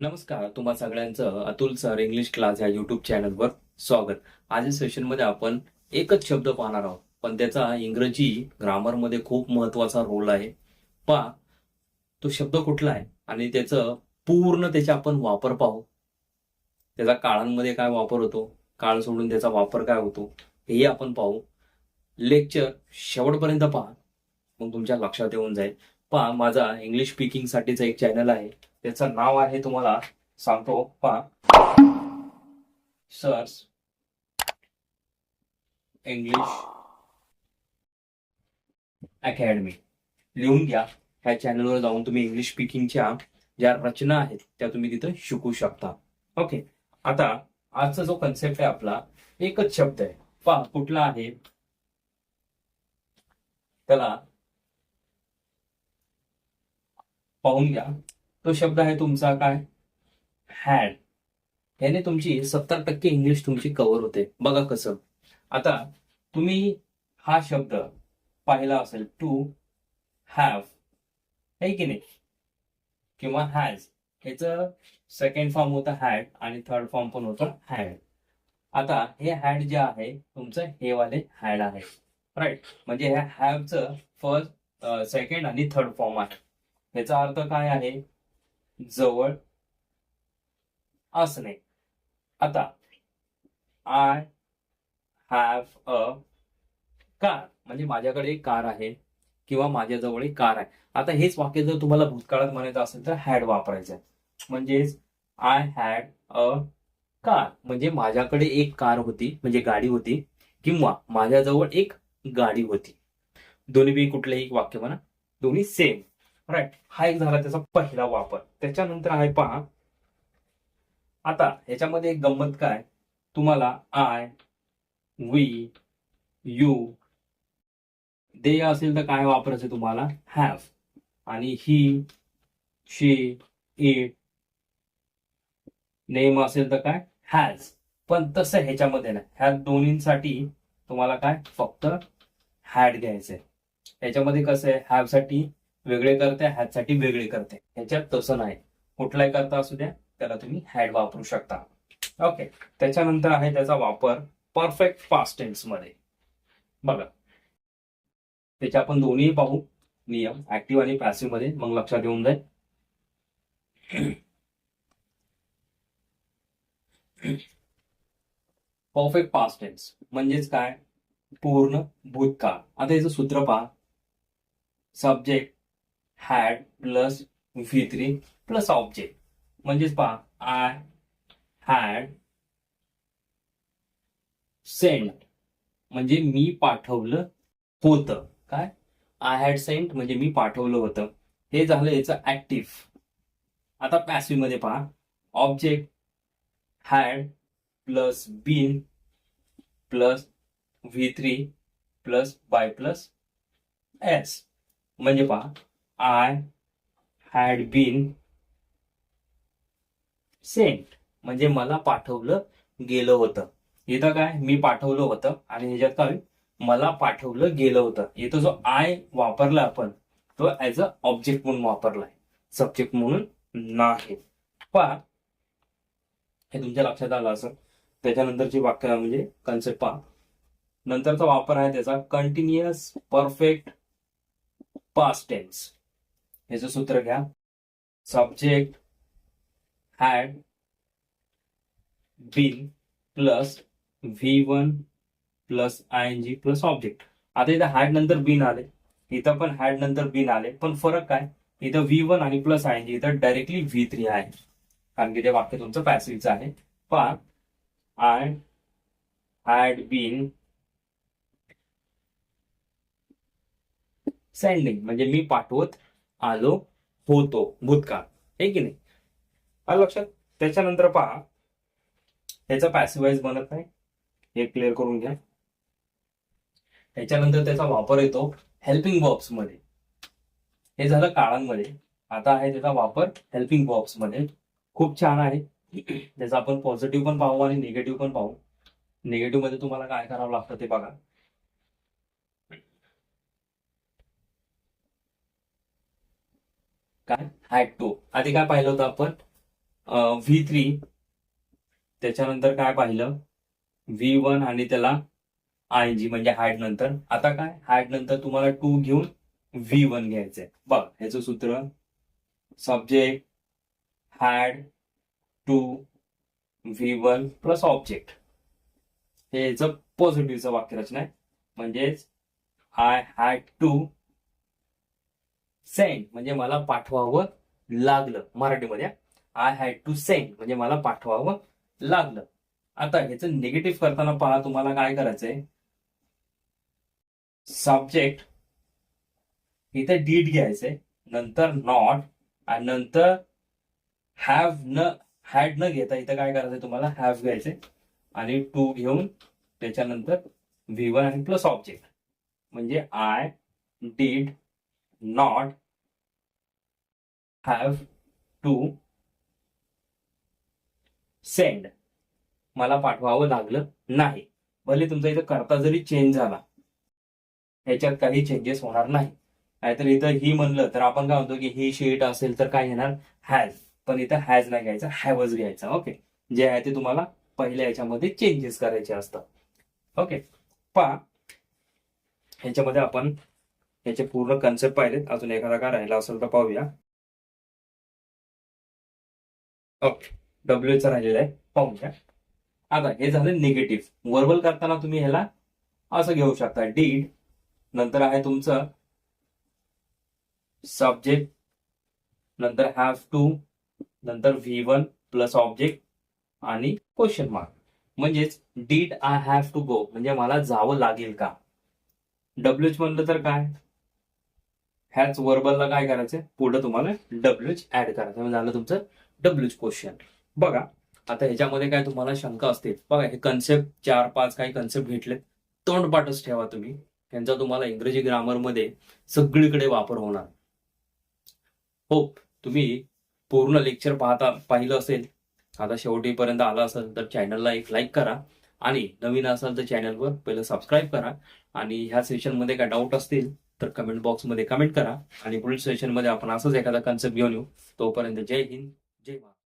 नमस्कार तुम्हा सगळ्यांचं अतुल सर इंग्लिश क्लास या युट्यूब चॅनलवर स्वागत. आजच्या सेशनमध्ये आपण एकच शब्द पाहणार आहोत पण त्याचा इंग्रजी ग्रामरमध्ये खूप महत्त्वाचा रोल आहे. पहा तो शब्द कुठला आहे आणि त्याचं पूर्ण त्याचा आपण वापर पाहू. त्याचा काळांमध्ये काय वापर होतो काळ सोडून त्याचा वापर काय होतो हेही आपण पाहू. लेक्चर शेवटपर्यंत पहा. मग तुमच्या लक्षात येऊन जाईल. पहा माझा इंग्लिश स्पीकिंग साठीचा एक चॅनल आहे. त्याचं नाव आहे तुम्हाला सांगतो. पहा. सर्च इंग्लिश अकॅडमी लिहून घ्या. ह्या चॅनलवर जाऊन तुम्ही इंग्लिश स्पीकिंगच्या ज्या रचना आहेत त्या तुम्ही तिथं शिकू शकता. ओके आता आजचा जो कन्सेप्ट आहे आपला एकच शब्द आहे. पहा कुठला आहे? त्याला पाहून घ्या. तो शब्द आहे तुमचा काय? हॅड याने तुमची सत्तर टक्के इंग्लिश तुमची कव्हर होते. बघा कसं. आता तुम्ही हा शब्द पाहिला असेल टू हॅव आहे की नाही? किंवा हॅज ह्याचं सेकंड फॉर्म होतं हॅड आणि थर्ड फॉर्म पण होतं हॅड आता हे हॅड जे आहे तुमचं हे वाले हॅड आहे. राईट म्हणजे ह्या हॅवचं फर्स्ट सेकंड आणि थर्ड फॉर्म आहे. याचा अर्थ काय आहे? जवळ असणे. आता आय हॅव अ कार म्हणजे माझ्याकडे एक कार आहे किंवा माझ्याजवळ एक कार आहे. आता हेच वाक्य जर तुम्हाला भूतकाळात म्हणायचं असेल तर हॅड वापरायचं आहे. म्हणजेच आय हॅड अ कार म्हणजे माझ्याकडे एक कार होती म्हणजे गाडी होती किंवा माझ्याजवळ एक गाडी होती. दोन्ही कुठलंही वाक्य म्हणा. दोन्ही सेम राईट हा एक झाला त्याचा पहिला वापर. त्याच्यानंतर आहे पहा. आता ह्याच्यामध्ये एक गंमत काय? तुम्हाला आय वी यू दे असेल तर काय वापरायचं तुम्हाला? हॅव आणि ही शी इट नेम असेल तर काय? हॅज पण तसं ह्याच्यामध्ये नाही. ह्या दोन्हींसाठी तुम्हाला काय? फक्त हॅड घ्यायचंय. ह्याच्यामध्ये कसं आहे? हॅवसाठी वेगळे करते ह्यासाठी वेगळे करते. ह्याच्यात तसं नाही. कुठलाही करता असू द्या त्याला तुम्ही हॅड वापरू शकता. ओके त्याच्यानंतर आहे त्याचा वापर परफेक्ट फास्ट टेन्समध्ये. बघा. त्याचे आपण दोन्ही पाहू. नियम ऍक्टिव्ह आणि पॅसिव्हमध्ये. मग लक्षात येऊन जाईल. परफेक्ट पास्ट टेन्स म्हणजेच काय? पूर्ण भूतकाळ. आता याचं सूत्र पहा. Subject had plus V three plus object म्हणजेच पहा आय हॅड सेंट म्हणजे मी पाठवलं होतं. काय? आय हॅड सेंट म्हणजे मी पाठवलं होतं. हे झालं याचं ऍक्टिव्ह आता पॅसिव्हमध्ये पहा. Object had plus been plus V three plus by plus S म्हणजे पहा आय हॅड बीन सेंट म्हणजे मला पाठवलं गेलं होतं. इथं काय? मी पाठवलं होतं. आणि ह्याच्यात काय मला पाठवलं गेलं होतं. इथं जो आय वापरला आपण तो ऍज अ ऑब्जेक्ट म्हणून वापरलाय. सब्जेक्ट म्हणून नाही. पहा हे तुमच्या लक्षात आलं असं त्याच्यानंतरची वाक्य म्हणजे कन्सेप्ट पहा. नंतरचा वापर आहे त्याचा कंटिन्युअस परफेक्ट पास्ट टेन्स ह्याचं सूत्र घ्या. Subject had been plus V one plus I N G plus object आता इथं हॅड नंतर बीन आले. इथं पण हॅड नंतर बीन आले. पण फरक काय? इथं व्ही वन आणि प्लस आय एन जी इथं डायरेक्टली व्ही थ्री आहे. कारण की ते वाक्य तुमचं पॅसिव्हचं आहे. पण आय हॅड बीन सेंडिंग म्हणजे मी पाठवत आलो होतो भूतकाळ. हे की नाही? आलं लक्षात? त्याच्यानंतर पहा. त्याचा पॅसिवाईज बनत नाही. हे क्लिअर करून घ्या. त्याच्यानंतर त्याचा वापर येतो हेल्पिंग बॉक्समध्ये. हे झालं काळांमध्ये. आता आहे त्याचा वापर हेल्पिंग बॉक्समध्ये. खूप छान आहे. त्याचा आपण पॉझिटिव्ह पण पाहू आणि निगेटिव्ह पण पाहू. निगेटिव्हमध्ये तुम्हाला काय करावं लागतं ते बघा. काय? हॅड टू आधी काय पाहिलं होतं आपण? व्ही थ्री त्याच्यानंतर काय पाहिलं? व्ही वन आणि त्याला आय जी म्हणजे हॅड नंतर. आता काय? हॅड नंतर तुम्हाला टू घेऊन व्ही वन घ्यायचंय. बघ ह्याचं सूत्र. Subject had to V one plus object हे याचं पॉझिटिव्हचं वाक्यरचना आहे. म्हणजेच आय हॅड टू सेंड म्हणजे मला पाठवावं लागलं. मराठीमध्ये आय हॅड टू सेंड म्हणजे मला पाठवावं लागलं. आता ह्याचं निगेटिव्ह करताना पहा तुम्हाला काय करायचंय? सब्जेक्ट इथे डीड घ्यायचंय नंतर नॉट आणि नंतर हॅव न हॅड न घेता इथं काय करायचंय तुम्हाला? हॅव घ्यायचंय. आणि टू घेऊन त्याच्यानंतर व्ही वन आणि प्लस ऑब्जेक्ट म्हणजे I did not have to send मला पाठवावं लागलं नाही. भले तुमचा इथं करता जरी चेंज झाला ह्याच्यात काही चेंजेस होणार नाही. नाहीतर इथं ही म्हणलं तर आपण काय म्हणतो की ही शीट असेल तर काय येणार हॅज पण इथं हॅज नाही घ्यायचा हॅवच घ्यायचा. ओके जे आहे ते तुम्हाला पहिल्या याच्यामध्ये चेंजेस करायचे असतात. ओके पहा. ह्याच्यामध्ये आपण ह्याचे पूर्ण कन्सेप्ट पाहिलेत. अजून एखादा काय राहिला असेल तर पाहूया. ओके डब्ल्यूचा राहिलेला आहे. पाहूया. आता हे झालं निगेटिव्ह वर्बल करताना तुम्ही ह्याला असं घेऊ शकता. डीड नंतर आहे तुमचं सब्जेक्ट नंतर हॅव टू नंतर व्ही वन प्लस ऑब्जेक्ट आणि क्वेश्चन मार्क म्हणजेच did I have to go म्हणजे मला जावं लागेल का? डब्ल्यूच म्हणलं तर काय? ह्याच वर्बलला काय करायचं पुढे तुम्हाला डब्ल्यूच ऍड करायचं झालं तुमचं डब्ल्यूच क्वेश्चन बघा आता ह्याच्यामध्ये काय तुम्हाला शंका असतील. बघा हे कन्सेप्ट चार पाच काही कन्सेप्ट घेतलेत. तोंडपाठच ठेवा तुम्ही. त्यांचा तुम्हाला इंग्रजी ग्रामरमध्ये सगळीकडे वापर होणार. हो तुम्ही पूर्ण लेक्चर पाहता पाहिलं असेल आता शेवटीपर्यंत आला असेल तर चॅनलला एक लाईक करा. आणि नवीन असाल तर चॅनलवर पहिलं सबस्क्राईब करा. आणि ह्या सेशनमध्ये काय डाऊट असतील तर कमेंट बॉक्समध्ये कमेंट करा. आणि पुढील सेशनमध्ये आपण असंच एखादा कन्सेप्ट घेऊन येऊ. तोपर्यंत जय हिंद जय महाराष्ट्र